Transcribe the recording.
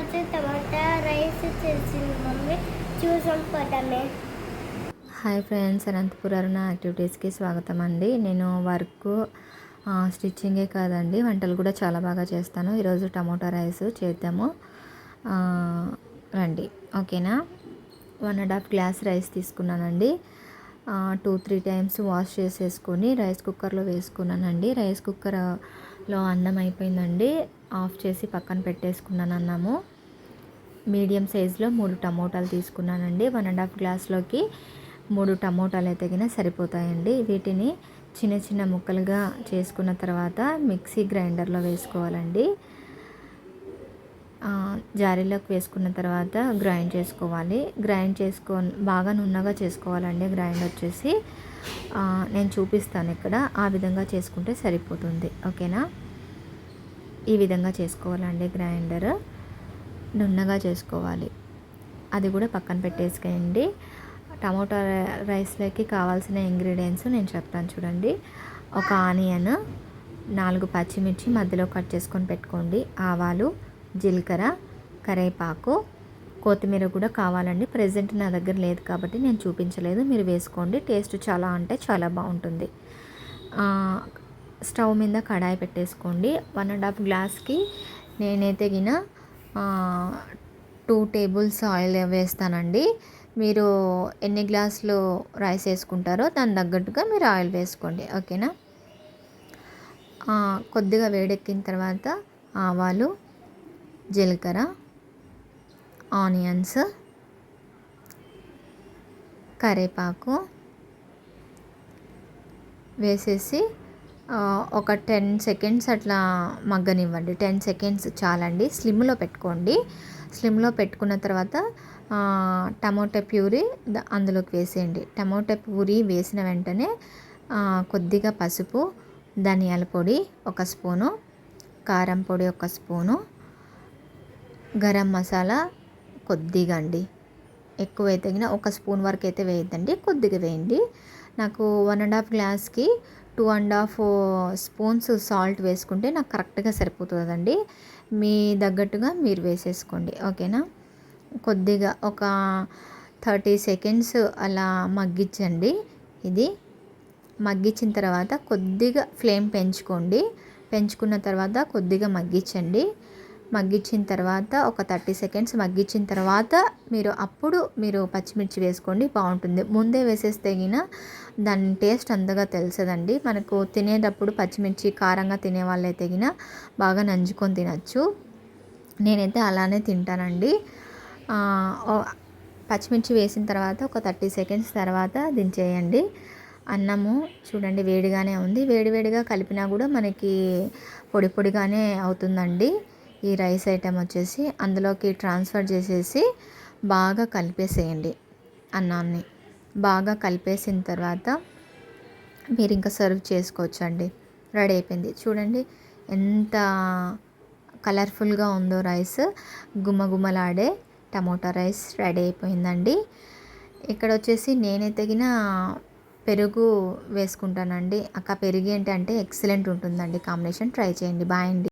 కలిసి టమాటా రైస్ చేసింది మమ్మీ చూసాం పోతామే హాయ్ ఫ్రెండ్స్ అనంతపుర అరుణ యాక్టివిటీస్కి స్వాగతం అండి నేను వర్క్ స్టిచ్చింగే కాదండి వంటలు కూడా చాలా బాగా చేస్తాను. ఈరోజు టమోటా రైస్ చేద్దాము. రండి ఓకేనా? One and half glass rice తీసుకున్నానండి. టూ త్రీ టైమ్స్ వాష్ చేసేసుకొని రైస్ కుక్కర్లో వేసుకున్నానండి. రైస్ కుక్కర్లో అన్నం అయిపోయిందండి. ఆఫ్ చేసి పక్కన పెట్టేసుకున్నాను అన్నాము మీడియం సైజులో మూడు టమోటాలు తీసుకున్నానండి. వన్ అండ్ హాఫ్ గ్లాస్లోకి మూడు టమోటాలు అయితే కింద సరిపోతాయండి. వీటిని చిన్న చిన్న ముక్కలుగా చేసుకున్న తర్వాత మిక్సీ గ్రైండర్లో వేసుకోవాలండి. జారీలోకి వేసుకున్న తర్వాత గ్రైండ్ చేసుకోవాలి. గ్రైండ్ చేసుకో బాగా నున్నగా చేసుకోవాలండి. గ్రైండ్ వచ్చేసి నేను చూపిస్తాను ఇక్కడ. ఆ విధంగా చేసుకుంటే సరిపోతుంది. ఓకేనా? ఈ విధంగా చేసుకోవాలండి గ్రైండర్. నున్నగా చేసుకోవాలి. అది కూడా పక్కన పెట్టేసుకోండి టమోటా రైస్లోకి కావాల్సిన ఇంగ్రీడియంట్స్ నేను చెప్తాను చూడండి. ఒక ఆనియన్ నాలుగు పచ్చిమిర్చి మధ్యలో కట్ చేసుకొని పెట్టుకోండి. ఆవాలు జీలకర్ర కరేపాకు కొత్తిమీర కూడా కావాలండి. ప్రజెంట్ నా దగ్గర లేదు కాబట్టి నేను చూపించలేదు. మీరు వేసుకోండి. టేస్ట్ చాలా అంటే చాలా బాగుంటుంది. స్టవ్ మీద కడాయి పెట్టేసుకోండి. వన్ అండ్ హాఫ్ గ్లాస్కి నేనైతే గిన టూ టేబుల్స్ ఆయిల్ వేస్తానండి. మీరు ఎన్ని గ్లాసులు రైస్ వేసుకుంటారో దాని తగ్గట్టుగా మీరు ఆయిల్ వేసుకోండి. ఓకేనా? కొద్దిగా వేడెక్కిన తర్వాత ఆవాలు జీలకర్ర ఆనియన్స్ కరేపాకు వేసేసి ఒక టెన్ సెకండ్స్ అట్లా మగ్గనివ్వండి. టెన్ సెకండ్స్ చాలండి. స్లిమ్లో పెట్టుకోండి. స్లిమ్లో పెట్టుకున్న తర్వాత టమోటా ప్యూరీ అందులోకి వేసేయండి. టమోటా ప్యూరీ వేసిన వెంటనే కొద్దిగా పసుపు ధనియాల పొడి ఒక స్పూను కారం పొడి ఒక స్పూను గరం మసాలా కొద్దిగా అండి. ఎక్కువ అయితే ఒక స్పూన్ వరకు అయితే వేయద్దండి. కొద్దిగా వేయండి. నాకు వన్ అండ్ హాఫ్ గ్లాస్కి two and half spoons salt వేసుకుంటే నాకు కరెక్ట్గా సరిపోతుందండి. మీ తగ్గట్టుగా మీరు వేసేసుకోండి. ఓకేనా? కొద్దిగా ఒక థర్టీ సెకండ్స్ అలా మగ్గించండి. ఇది మగ్గించిన తర్వాత కొద్దిగా ఫ్లేమ్ పెంచుకోండి. పెంచుకున్న తర్వాత కొద్దిగా మగ్గించండి. మగ్గించిన తర్వాత ఒక థర్టీ సెకండ్స్ మగ్గించిన తర్వాత మీరు అప్పుడు మీరు పచ్చిమిర్చి వేసుకోండి బాగుంటుంది. ముందే వేసేస్తే గిన దాని టేస్ట్ అంతగా తెలుసదండి. మనకు తినేటప్పుడు పచ్చిమిర్చి కారంగా తినే వాళ్ళైతే గిన బాగా నంజుకొని తినచ్చు. నేనైతే అలానే తింటానండి. పచ్చిమిర్చి వేసిన తర్వాత ఒక థర్టీ సెకండ్స్ తర్వాత దించేయండి. అన్నము చూడండి వేడిగానే ఉంది. వేడివేడిగా కలిపినా కూడా మనకి పొడి పొడిగానే అవుతుందండి. ఈ రైస్ ఐటెం వచ్చేసి అందులోకి ట్రాన్స్ఫర్ చేసేసి బాగా కలిపేసేయండి అన్నాన్ని. బాగా కలిపేసిన తర్వాత మీరు ఇంకా సర్వ్ చేసుకోవచ్చండి. రెడీ అయిపోయింది. చూడండి ఎంత కలర్ఫుల్గా ఉందో రైస్. గుమ్మగుమ్మలాడే టమోటా రైస్ రెడీ అయిపోయిందండి. ఇక్కడ వచ్చేసి నేనే తగిన పెరుగు వేసుకుంటానండి. అక్క పెరుగు ఏంటంటే ఎక్సలెంట్ ఉంటుందండి కాంబినేషన్. ట్రై చేయండి. బాయ్ అండి.